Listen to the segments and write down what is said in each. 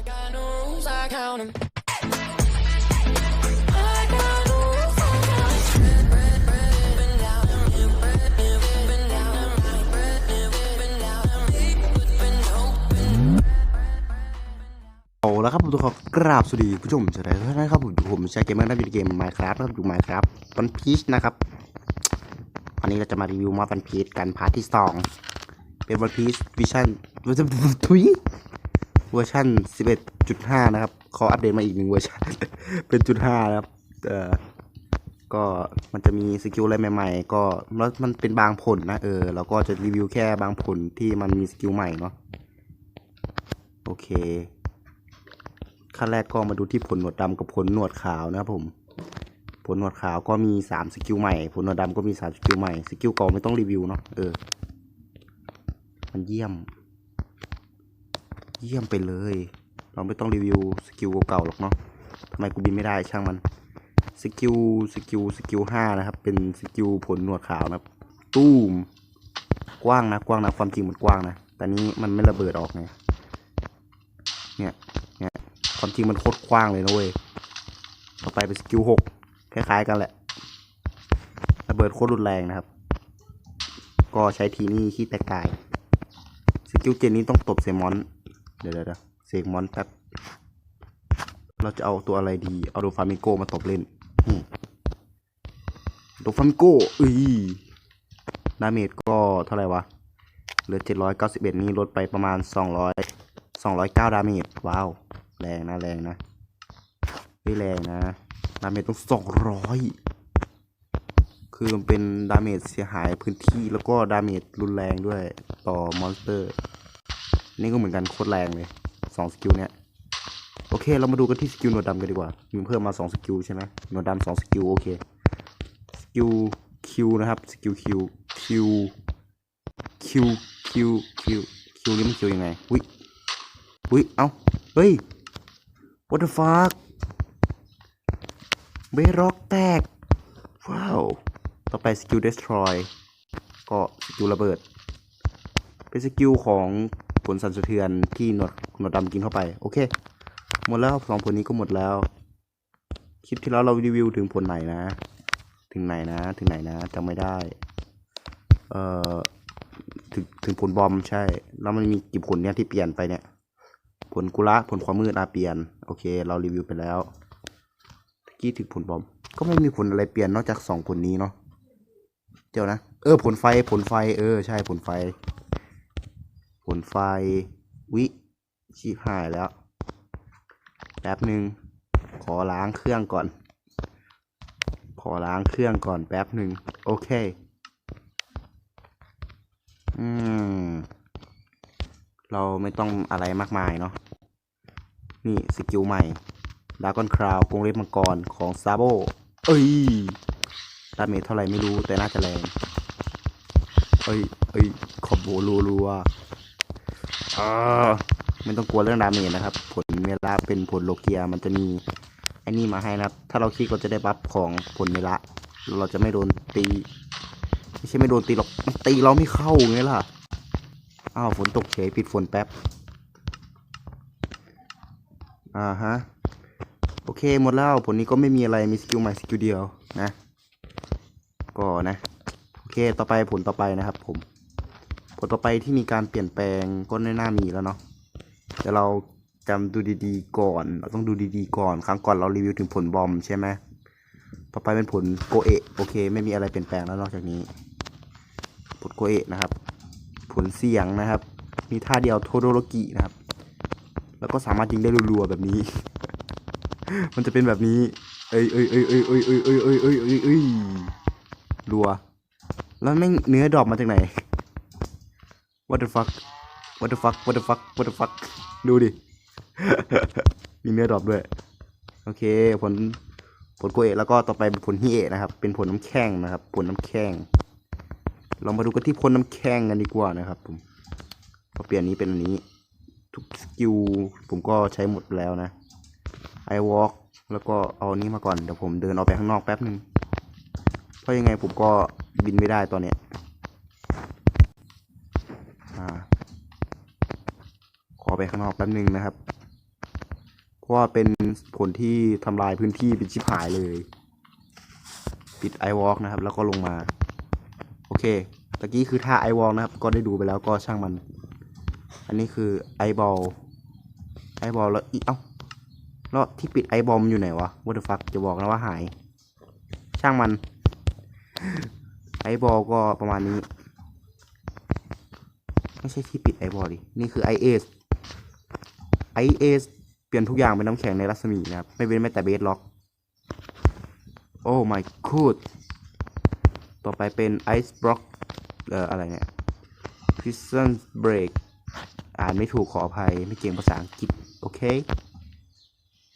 เอาแล้วครับผมต้องขอกราบสวัสดีผู้ชมสวัสดีทุกท่านครับผมผมชายเกมเมอร์นักวิดีเกม Minecraft นะครับอยู่ Minecraft วันพีชนะครับวันนี้เราจะมารีวิวมอดวันพีชกันพาร์ทที่สองเป็นวันพีชวิชั่นว่าจะทุย เวอร์ชัน11.5 นะครับเขาอัปเดตมาอีกหนึ่งเวอร์ชัน เป็นจุดห้านะครับ เอ่อก็มันจะมีสกิลอะไรใหม่ ๆ ก็แล้วมันเป็นบางผลนะเออเราก็จะรีวิวแค่บางผลที่มันมีสกิลใหม่เนาะโอเคขั้นแรกก็มาดูที่ผลหนวดดำกับผลหนวดขาวนะครับผม ผลหนวดขาวก็มีสามสกิลใหม่ ผลหนวดดำก็มีสามสกิลใหม่ สกิลเก่าไม่ต้องรีวิวเนาะเออ มันเยี่ยม เยี่ยมไปเลย เราไม่ต้องรีวิวสกิลเก่าๆหรอกเนาะทำไมกูบินไม่ได้ช่างมัน สกิล สกิล สกิลห้านะครับ เป็นสกิลผลหนวดขาวนะครับ ตู้ม กว้างนะ กว้างนะ ความจริงมันกว้างนะ แต่นี้มันไม่ระเบิดออกไง เนี่ย เนี่ย ความจริงมันโคตรกว้างเลยนะเว้ย ต่อไปเป็นสกิลหกคล้ายๆกันแหละ ระเบิดโคตรรุนแรงนะครับ ก็ใช้ทีนี่ขี้แตกตาย สกิลเจนนี้ต้องตบเซมอน เดี๋ยวเดี๋ยวเสกมอนแป๊บเราจะเอาตัวอะไรดี เอาโดฟามิโกมาตบเล่นอืมโดฟามิโกเอ้ยดาเมจก็เท่าไหร่วะ เหลือ 791 นี่ลดไปประมาณ 200 209 ดาเมจ ว้าว แรงนะ แรงนะไม่แรงนะ ดาเมจต้อง 200 คือมันเป็นดาเมจเสียหายพื้นที่แล้วก็ดาเมจรุนแรงด้วยต่อมอนสเตอร์ นี่ก็เหมือนกันโคตรแรงเลยสองสกิลเนี้ยโอเค เรามาดูกันที่สกิลหนวดดำกันดีกว่า มีเพิ่มมาสองสกิลใช่ไหมหนวดดำสองสกิลโอเค สกิลคิวนะครับ สกิลคิวคิวคิวคิวคิวคิวนี่มันคิวยังไงอุ้ยอุ้ย เอ้า เฮ้ย what the fuck เบร็อกแตก ว้าว ต่อไปสกิล destroy ก็สกิลระเบิด เป็นสกิลของ ลสั่นสะเทือนที่หนวดหนวดดำกินเข้าไป โอเค หมดแล้วสองผลนี้ก็หมดแล้ว คลิปที่แล้วเรารีวิวถึงผลไหนนะ ถึงไหนนะ ถึงไหนนะจำไม่ได้ เอ่อ ถึงถึงผลบอมใช่ แล้วมันมีกี่ผลเนี่ยที่เปลี่ยนไปเนี่ย ผลกุละผลความมืดอาเปลี่ยน โอเค เรารีวิวไปแล้วกี้ถึงผลบอม ก็ไม่มีผลอะไรเปลี่ยนนอกจากสองผลนี้เนาะ เดี๋ยวนะ เออผลไฟผลไฟ เออ ใช่ผลไฟ ผลไฟวิชีพหายแล้ว แป๊บหนึ่งขอล้างเครื่องก่อน ขอล้างเครื่องก่อนแป๊บหนึ่งโอเค อืม เราไม่ต้องอะไรมากมายเนาะ นี่สกิลใหม่ดากอนคราวกรงเล็บมังกรของซาโบเอ้ยดาเมจเท่าไหร่ไม่รู้แต่น่าจะแรง เอ้ย เอ้ย ขอบโบรัวๆ อ่าไม่ต้องกลัวเรื่องดาเมจนะครับ ผลเมลาเป็นผลโลเกียมันจะมีไอ้นี่มาให้นะครับ ถ้าเราคลิกเราจะได้บัฟของผลเมละแล้วเราจะไม่โดนตีไม่ใช่ไม่โดนตีหรอกมันตีเราไม่เข้าไงล่ะอ้าวฝนตกเฉยปิดฝนแป๊บอ่าฮะโอเคหมดแล้วผลนี้ก็ไม่มีอะไรมีสกิลใหม่สกิลเดียวนะ ก็นะ โอเคต่อไปผลต่อไปนะครับผม ผลต่อไปที่มีการเปลี่ยนแปลงก็ไม่น่ามีแล้วเนาะเดี๋ยวเราจำดูดีๆก่อน เราต้องดูดีๆก่อนครั้งก่อนเรารีวิวถึงผลบอมใช่ไหมต่อไปเป็นผลโกเอะโอเค ไม่มีอะไรเปลี่ยนแปลงแล้วนอกจากนี้ ผลโกเอะนะครับ ผลเสียงนะครับ มีท่าเดียวโทโดโรกินะครับ แล้วก็สามารถยิงได้รัวๆแบบนี้ มันจะเป็นแบบนี้ เอ้ยเอ้ยเอ้ยเอ้ยเอ้ยเอ้ยเอ้ยเอ้ยเอ้ยเอ้ยเอ้ยรัว แล้วแม่งเนื้อดรอปมาจากไหน what the fuck what the fuck what the fuck what the fuck ดูดิ มีเนื้อดรอปด้วย โอเค ผล ผลโกเอะแล้วก็ต่อไปเป็นผลฮิเอะนะครับ เป็นผลน้ำแข็งนะครับ ผลน้ำแข็งเรามาดูกันที่ผลน้ำแข็งกันดีกว่านะครับผมพอเปลี่ยนนี้เป็นอันนี้ ทุกสกิลผมก็ใช้หมดแล้วนะ I walk แล้วก็เอานี้มาก่อน เดี๋ยวผมเดินออกไปข้างนอกแป๊บหนึ่งเพราะยังไงผมก็บินไม่ได้ตอนเนี้ยอ่า ขอ ไปข้างนอกแป๊บนึงนะครับ เพราะว่าเป็นผลที่ทำลายพื้นที่เป็นชิบหายเลย ปิดไอวอล์กนะครับ แล้วก็ลงมา โอเคตะกี้คือท่าไอวอล์กนะครับ ก็ได้ดูไปแล้วก็ช่างมัน อันนี้คือไอบอลไอบอลแล้วอีเอ้าแล้วที่ปิดไอบอลมันอยู่ไหนวะ what the fuck จะบอกนะว่าหาย ช่างมันไอบอลก็ประมาณนี้ ไม่ใช่ที่ปิดไอบอลดิ นี่คือไอเอส เอสเปลี่ยนทุกอย่างเป็นน้ำแข็งในรัศมีนะครับ ไม่เว้นแม้แต่เบสล็อก โอ้ my god ต่อไปเป็นไอซ์บล็อกเอ่ออะไรเนี่ย prison break อ่านไม่ถูกขออภัยไม่เก่งภาษาอังกฤษ โอเค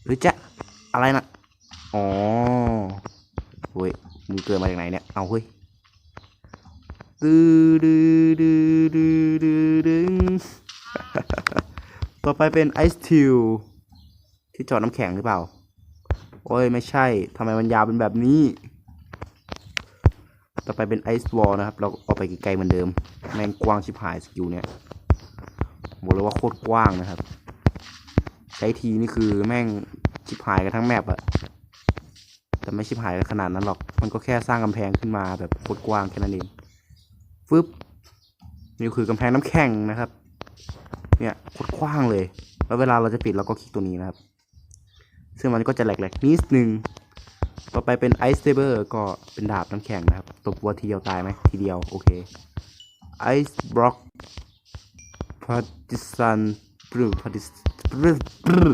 หรือจะอะไรนะอ๋อเว้ยมึงเกิดมาจากไหนเนี่ย เอาเฮ้ยดื้อดื้อดื้อดื้อดื้อดึง ต่อไปเป็นไอซ์ทิวที่จอดน้ำแข็งหรือเปล่า โอ้ย ไม่ใช่ทำไมมันยาวเป็นแบบนี้ ต่อไปเป็นไอซ์วอลนะครับ เราเอาไปไกลๆเหมือนเดิม แม่งกว้างชิบหายสกิลเนี่ยบอกเลยว่าโคตรกว้างนะครับ ใช้ทีนี่คือแม่งชิบหายกันทั้งแมปอะแต่ไม่ชิบหายกันขนาดนั้นหรอก มันก็แค่สร้างกำแพงขึ้นมาแบบโคตรกว้างแค่นั้นเองฟึบนี่คือกำแพงน้ำแข็งนะครับ เนี่ยโคตรกว้างเลย แล้วเวลาเราจะปิดเราก็คลิกตัวนี้นะครับ ซึ่งมันก็จะแหลกๆนิดนึง ต่อไปเป็นไอซ์เซเบอร์ก็เป็นดาบน้ำแข็งนะครับตบวัวทีเดียวตายไหมทีเดียว โอเคไอซ์บล็อกพาติซันปรึพาติสปรึปรึ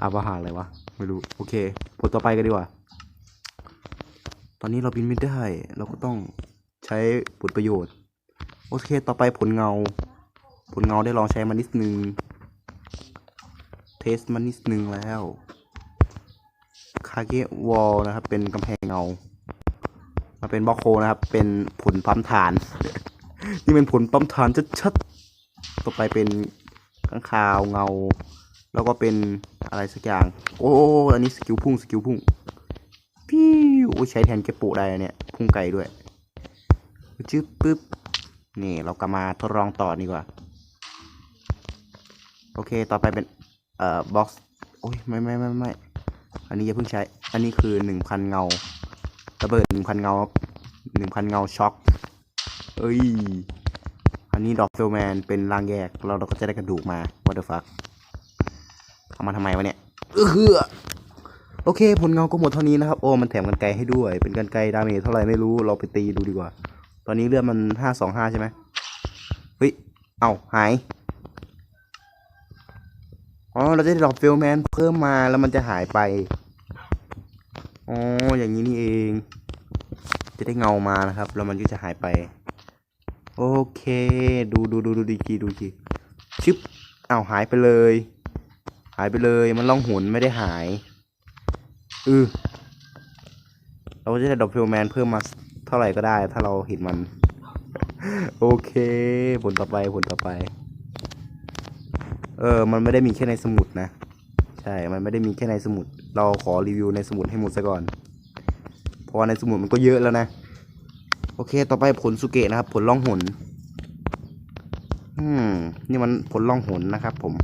อาวาหาอะไรวะ ไม่รู้ โอเคผลต่อไปกันดีกว่า ตอนนี้เราบินไม่ได้ เราก็ต้องใช้ผลประโยชน์ โอเค ต่อไปผลเงา ผลเงาได้ลองใช้มานิดนึง เทสมานิดนึงแล้ว คาเกะวอลนะครับ เป็นกำแพงเงา มาเป็นบล็อกโคนะครับ เป็นผลปั๊มฐาน นี่เป็นผลปั๊มฐานชัดๆต่อไปเป็นข้างคาวเงา แล้วก็เป็นอะไรสักอย่าง โอ้อันนี้สกิลพุ่งสกิลพุ่งพิ้วโอ้ใช้แทนเกปูได้เนี่ย พุ่งไกลด้วยจึ๊บปึ๊บนี่เราก็มาทดลองต่อดีกว่า โอเค ต่อไปเป็นเอ่อบ็อกซ์โอ้ยไม่ไม่ไม่ไม่อันนี้อย่าเพิ่งใช้ อันนี้คือหนึ่งพันเงาระเบิดหนึ่งพันเงาหนึ่งพันเงาช็อกเอ้ย อันนี้ดอกเฟลแมนเป็นรางแยก เราเราก็จะได้กระดูกมา what the fuck เอามาทำไมวะเนี่ยเออโอเค ผลเงาก็หมดเท่านี้นะครับ โอ้ มันแถมกันไกลให้ด้วย เป็นกันไกลดาเมจเท่าไหร่ไม่รู้ เราไปตีดูดีกว่า ตอนนี้เลือดมันห้าสองห้าใช่ไหมเฮ้ย เอ้าหาย อ๋อ เราจะได้ดอกเฟลแมนเพิ่มมาแล้วมันจะหายไป อ๋อ อย่างนี้นี่เอง จะได้เงามานะครับ แล้วมันก็จะหายไป โอเค ดูดูดูดูดีกีดูดีชึบเอาหายไปเลย หายไปเลย มันล่องหุนไม่ได้หาย อือเราจะได้ดอกเฟลแมนเพิ่มมาเท่าไหร่ก็ได้ ถ้าเราเห็นมัน โอเค ผลต่อไป ผลต่อไป เออ มันไม่ได้มีแค่ในสมุดนะ ใช่ มันไม่ได้มีแค่ในสมุด เราขอรีวิวในสมุดให้หมดซะก่อน เพราะว่าในสมุดมันก็เยอะแล้วนะ โอเค ต่อไปผลสุเกะนะครับ ผลล่องหน อืม นี่มันผลล่องหนนะครับผม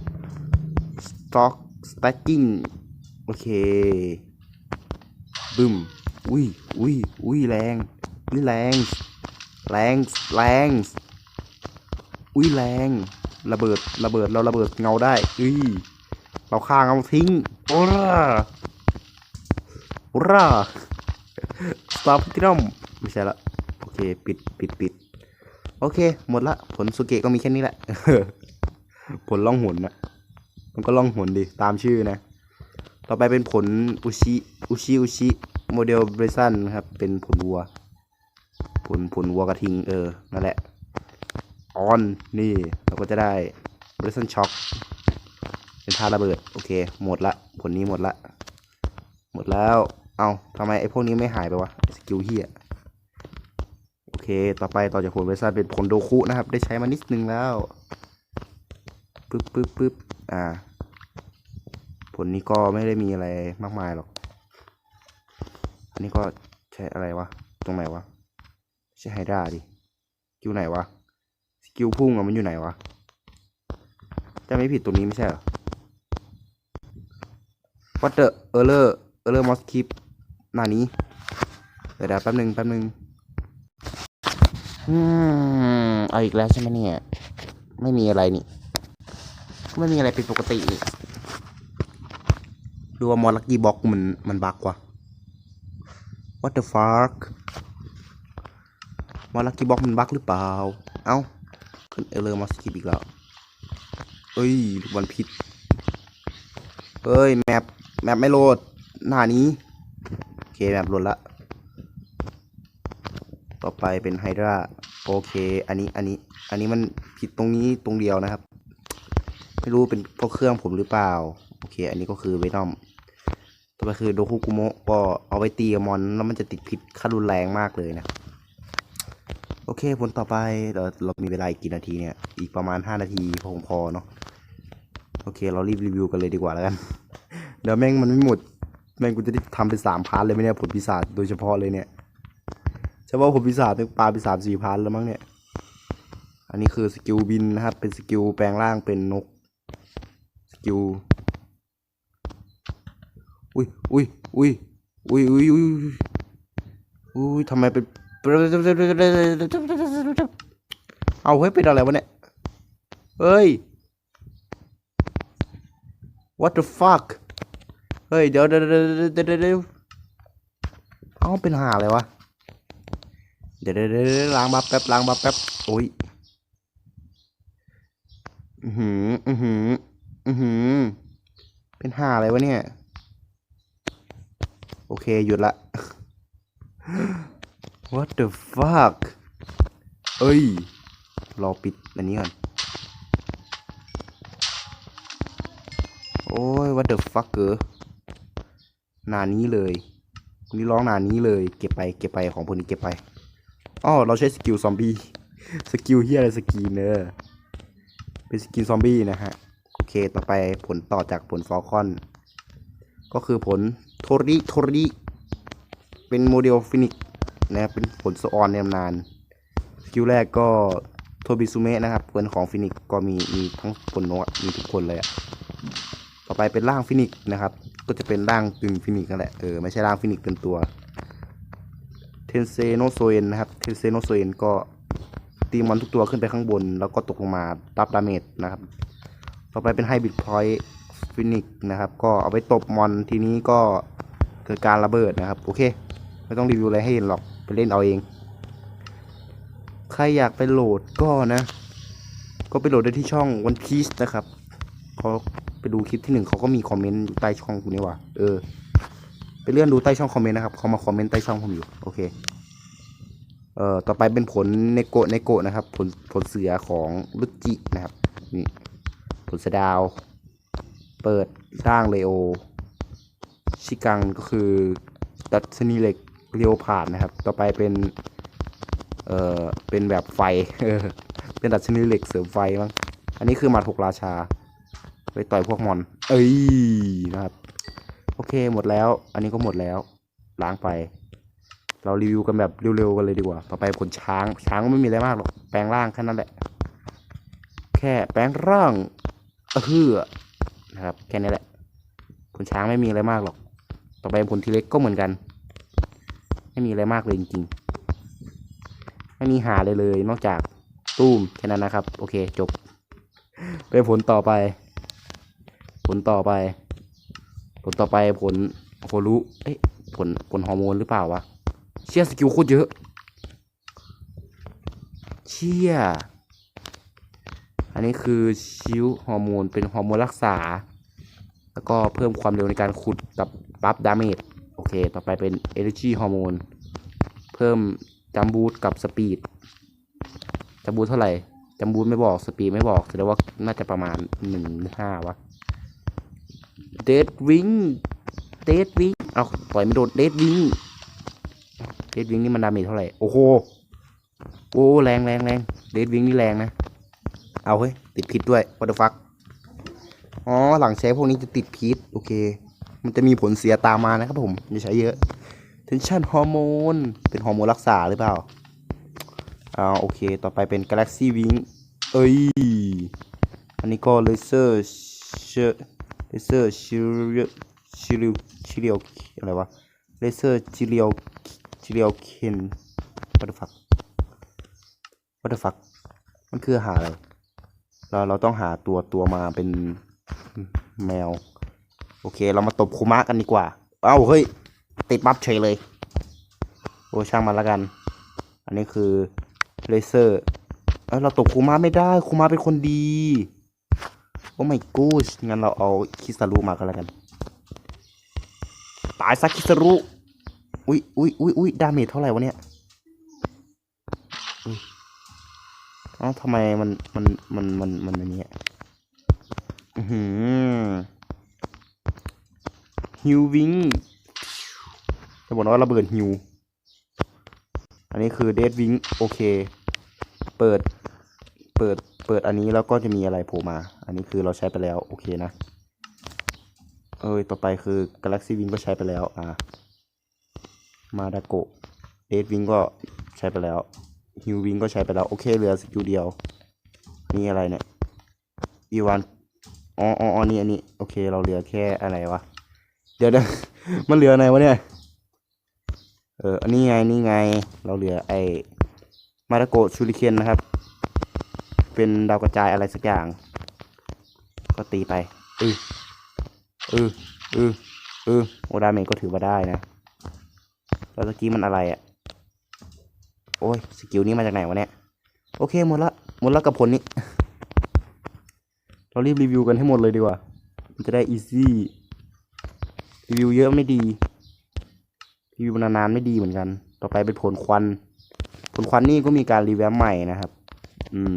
stock stacking โอเค บึ้ม อุ้ย อุ้ย อุ้ย แรง อุ้ยแรง แรง แรง อุ้ยแรง ระเบิดระเบิดเราระเบิดเงาได้อุ้ยเราฆ่าเงาทิ้งโอ้ร่าโอ้ร่าสตาร์พิทัมไม่ใช่ละโอเคปิดปิดปิดโอเค หมดละ ผลสุเกะก็มีแค่นี้แหละ ผลล่องหนนะมันก็ล่องหนดีตามชื่อนะ ต่อไปเป็นผลอุชิอุชิอุชิโมเดลเบรซันครับ เป็นผลวัว ผลผลวัวกระทิงเออ นั่นแหละ ออนนี่เราก็จะได้เบรซันช็อคเป็นท่าระเบิด โอเค หมดละ ผลนี้หมดละ หมดแล้ว เอาทำไมไอ้พวกนี้ไม่หายไปวะ สกิลเฮียโอเค ต่อไปต่อจากผลเวซ่าเป็นผลโดคุนะครับ ได้ใช้มานิดนึงแล้วปึ๊บปึ๊บปึ๊บอ่า ผลนี้ก็ไม่ได้มีอะไรมากมายหรอก อันนี้ก็ใช้อะไรวะ ตรงไหนวะ ใช้ไฮด้าดิสกิลไหนวะ กิลพุ่งอะมันอยู่ไหนวะจะไม่ผิดตัวนี้ไม่ใช่เหรอ what the error error must keep หน้านี้เดี๋ยวเดี๋ยวแป๊บหนึ่งแป๊บหนึ่งอืมเอาอีกแล้วใช่ไหมเนี่ย ไม่มีอะไรนี่ ไม่มีอะไรผิดปกตินี่ดูว่ามอลลักกี้บ็อกมันมันบักว่ะ what the fuck มอลลักกี้บ็อกมันบักหรือเปล่า เอ้า ขึ้นเอเลอร์มาสกิปอีกแล้วเอ้ยลูกบอลผิดเฮ้ยแมปแมปไม่โหลดหน้านี้โอเคแมปโหลดละต่อไปเป็นไฮดราโอเค อันนี้อันนี้ อันนี้มันผิดตรงนี้ตรงเดียวนะครับ ไม่รู้เป็นเพราะเครื่องผมหรือเปล่า โอเค อันนี้ก็คือเวนอมต่อไปคือโดคุกุโมะก็เอาไว้ตีกับมอนแล้วมันจะติดพิษขั้นรุนแรงมากเลยนะ โอเคผลต่อไปเราเรามีเวลาอีกกี่นาทีเนี่ย อีกประมาณ 5 นาทีพอพอเนาะโอเค เรารีบรีวิวกันเลยดีกว่าแล้วกัน เดี๋ยวแม่งมันไม่หมด แม่งกูจะได้ทำเป็นสามพาร์ทเลยไหมเนี่ยผลพิศาจโดยเฉพาะเลยเนี่ยเฉพาะผลพิศาจเนี่ปลาไปสามสี่พาร์ทแล้วมั้งเนี่ยอันนี้คือสกิลบินนะครับ เป็นสกิลแปลงร่างเป็นนกสกิลอุ้ยอุ้ยอุ้ยอุ้ยอุ้ยอุ้ยอุ้ยทำไมเป็น เอาเฮ้ยเป็นอะไรวะเนี่ย เฮ้ย what the fuck เฮ้ย เดี๋ยวเดี๋ยวเดี๋ยวเดี๋ยวเดี๋ยวเดี๋ยวเอาเป็นหาอะไรวะเดี๋ยวเดี๋ยวเดี๋ยวล้างบัฟแป๊บล้างบัฟแป๊บโอ้ย อือหือ อือหือ อือหือ เป็นหาอะไรวะเนี่ย โอเค หยุดละ what the fuck เอ้ย รอปิดอันนี้ก่อน โอ้ย what the fucker หนานี้เลยนนี้ร้องนานี้เลย เก็บไป เก็บไป ของพวกนี้เก็บไปอ๋อเราใช้สกิลซอมบี้ สกิลเฮียอะไรสกินเนอเป็นสกินซอมบี้นะฮะ โอเค ต่อไปผลต่อจากผลฟอลคอน ก็คือผลโทริ โทริ เป็นโมเดลฟินิก นะครับเป็นผลสออนในตำนานสกิลแรกก็โทบิซุเมะนะครับเพื่อนของฟินิกก็มีมีทั้งผลนะมีทุกคนเลยอะต่อไปเป็นร่างฟินิกนะครับ ก็จะเป็นร่างกึ่งฟินิกนั่นแหละเออไม่ใช่ร่างฟินิกเป็นตัวเทนเซโนโซเอนนะครับเทนเซโนโซเอนก็ตีมอนทุกตัวขึ้นไปข้างบน แล้วก็ตกลงมารับดาเมจนะครับ ต่อไปเป็นไฮบิดพอยต์ฟินิกนะครับ ก็เอาไปตบมอนทีนี้ก็เกิดการระเบิดนะครับ โอเค ไม่ต้องรีวิวอะไรให้เห็นหรอก ไปเล่นเอาเอง ใครอยากไปโหลดก็นะ ก็ไปโหลดได้ที่ช่อง One Piece นะครับเขาไปดูคลิปที่หนึ่งเขาก็มีคอมเมนต์ใต้ช่องกูนี่ว่ะเออ ไปเลื่อนดูใต้ช่องคอมเมนต์นะครับเขามาคอมเมนต์ใต้ช่องผมอยู่ โอเค เอ่อ ต่อไปเป็นผลเนโกะเนโกะนะครับ ผลผลเสือของลุจินะครับ นี่ ผลเสดาว เปิดร่างเลโอ ชิกังก็คือดัชนีเหล็ก เรียวผ่านนะครับ ต่อไปเป็น เอ่อ เป็นแบบไฟ เป็นดัชนีเหล็กเสริมไฟมั้ง อันนี้คือหมาถกราชา ไปต่อยพวกมอน เอ้ยนะครับ โอเคหมดแล้ว อันนี้ก็หมดแล้ว ล้างไป เรารีวิวกันแบบเร็วๆกันเลยดีกว่า ต่อไปผลช้าง ช้างก็ไม่มีอะไรมากหรอก แปลงร่างแค่นั้นแหละ แค่แปลงร่างเออนะครับ แค่นี้แหละผลช้างไม่มีอะไรมากหรอก ต่อไปผลทีเล็กก็เหมือนกัน ไม่มีอะไรมากเลยจริงๆ ไม่มีหาเลยเลย นอกจากตู้มแค่นั้นนะครับ โอเคจบ ไปผลต่อไป ผลต่อไป ผลต่อไปผลโครุเอ๊ะผลผลฮอร์โมนหรือเปล่าวะ เชี่ยสกิลโคตรเยอะ เชี่ย อันนี้คือชิวฮอร์โมนเป็นฮอร์โมนรักษา แล้วก็เพิ่มความเร็วในการขุดกับบัฟดาเมจ โอเค ต่อไปเป็น Energy ฮอร์โมนเพิ่มจัมบูทกับสปีดจัมบูทเท่าไหร่จัมบูทไม่บอกสปีดไม่บอกแสดงว่าน่าจะประมาณหนึ่งห้าวะเดดวิงเดดวิงเอาต่อยไม่โดนเดดวิงเดดวิงนี่มันดาเมจเท่าไหร่ โอ้โห โอ้แรงแรงแรงเดดวิงนี่แรงนะ เอาเฮ้ย ติดพิษด้วย what the fuck อ๋อ หลังใช้พวกนี้จะติดพิษ โอเค มันจะมีผลเสียตามมานะครับผมอย่าใช้เยอะ tension ฮอร์โมนเป็นฮอร์โมนรักษาหรือเปล่าอ่าโอเค ต่อไปเป็น galaxy wing เอ้ย อันนี้ก็ laser เช laser shield ชิลิวชิลิโออะไรวะเลเซอร์ชิลิโอชิลิโอเคน what the fuck what the fuck มันคือหาอะไร เราเราต้องหาตัวตัวมาเป็นแมว โอเค เรามาตบคูมะกันดีกว่า เอ้าเฮ้ย ติดบัฟเฉยเลย โอ้ช่างมันละกัน อันนี้คือเลเซอร์เอ้เราตบคูมะไม่ได้คูมะเป็นคนดี โอ้ไม่กูชงั้นเราเอาคิสารุมากันแล้วกัน ตายซะคิสารุอุ้ยอุ้ยอุ้ยอุ้ยดาเมจเท่าไหร่วะเนี่ยเอ้าทำไมมันมันมันมันมันอันนี้อะอือหือ ฮิววิงจะบอกว่าระเบิดฮิว อันนี้คือเดดวิงโอเค เปิด เปิด เปิดอันนี้แล้วก็จะมีอะไรโผล่มา อันนี้คือเราใช้ไปแล้ว โอเคนะ เอ้ย ต่อไปคือ Galaxy Wing ก็ใช้ไปแล้ว อ่า มาดาโกเดดวิงก็ใช้ไปแล้วฮิววิงก็ใช้ไปแล้ว โอเคเหลือสกิลเดียว นี่อะไรเนี่ยอีวานอ๋ออ๋ออ๋อนี่อันนี้ โอเค เราเหลือแค่อะไรวะ เดี๋ยวเดี๋ยวมันเหลืออะไรวะเนี่ย เออ อันนี้ไง นี่ไง เราเหลือไอมาดาโกชูริเคนนะครับ เป็นดาวกระจายอะไรสักอย่าง ก็ตีไปเออเออเออเออโอดาเมจก็ถือว่าได้นะ แล้วตะกี้มันอะไรอะ่ะ โอ้ย สกิลนี้มาจากไหนวะเนี่ย โอเคหมดละ หมดละกับผลนี้ เรารีบรีวิวกันให้หมดเลยดีกว่า มันจะได้อีซี่ รีวิวเยอะไม่ดีรีวิวนานๆไม่ดีเหมือนกัน ต่อไปเป็นผลควัน ผลควันนี่ก็มีการรีแวมใหม่นะครับ อืม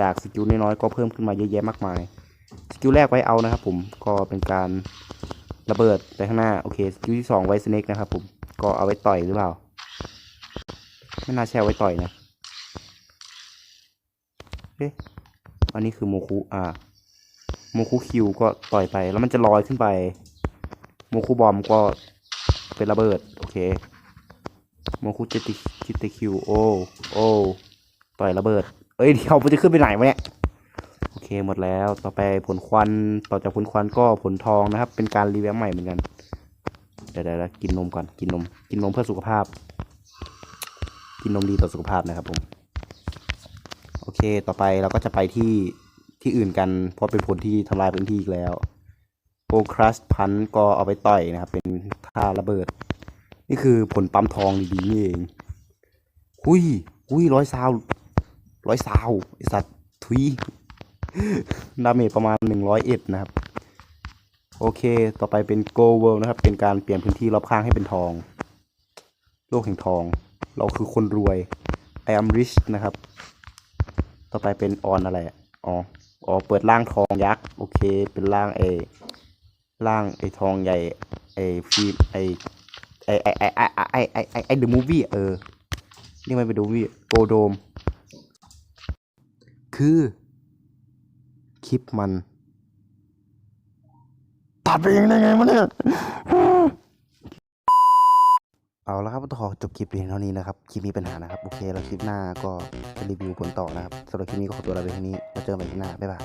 จากสกิลน้อยๆก็เพิ่มขึ้นมาเยอะแยะมากมาย สกิลแรกไว้เอานะครับผม ก็เป็นการระเบิดไปข้างหน้า โอเค สกิลที่สองไว้สเน็กนะครับผม ก็เอาไว้ต่อยหรือเปล่า ไม่น่าใช่เอาไว้ต่อยนะ เอ๊ะ อันนี้คือโมคุ อ่า โมคุคิวก็ต่อยไป แล้วมันจะลอยขึ้นไป โมคุบอมก็เป็นระเบิด โอเค โมคุจิติจิติคิวโอโอต่อยระเบิด เอ้ยเดี๋ยวมันจะขึ้นไปไหนวะเนี่ย โอเคหมดแล้ว ต่อไปผลควัน ต่อจากผลควันก็ผลทองนะครับ เป็นการรีแวมใหม่เหมือนกันเดี๋ยวเดี๋ยวเดี๋ยวกินนมก่อน กินนม กินนมเพื่อสุขภาพ กินนมดีต่อสุขภาพนะครับผม โอเค ต่อไปเราก็จะไปที่ที่อื่นกัน เพราะเป็นผลที่ทำลายพื้นที่อีกแล้ว โอครัสพันก็เอาไปต่อยนะครับ เป็นท่าระเบิด นี่คือผลปั๊มทองดีๆนี่เองหุยหุยร้อยซาวร้อยซาวไอสัตว์ทุยดาเมจประมาณหนึ่งร้อยเอ็ดนะครับ โอเค ต่อไปเป็น Go World นะครับ เป็นการเปลี่ยนพื้นที่รอบข้างให้เป็นทอง โลกแห่งทอง เราคือคนรวย I am rich นะครับ ต่อไปเป็นออนอะไร อ๋อ อ๋อ เปิดร่างทองยักษ์ โอเค เป็นร่างไอ ร่างไอทองใหญ่ไอฟิล์มไอไอไอไอไอไอไอไอไอเดอะมูฟวี่เออนี่มันเป็นดูวี่โกโดม คือคลิปมันตัดไปเองได้ไงวะเนี่ยเอาละครับต้องขอจบคลิปเพียงเท่านี้นะครับ คลิปมีปัญหานะครับ โอเค แล้วคลิปหน้าก็จะรีวิวผลต่อนะครับสำหรับคลิปนี้ก็ขอตัวลาไปเท่นี้ แล้วเจอกันใหม่คลิปหน้า บ๊ายบาย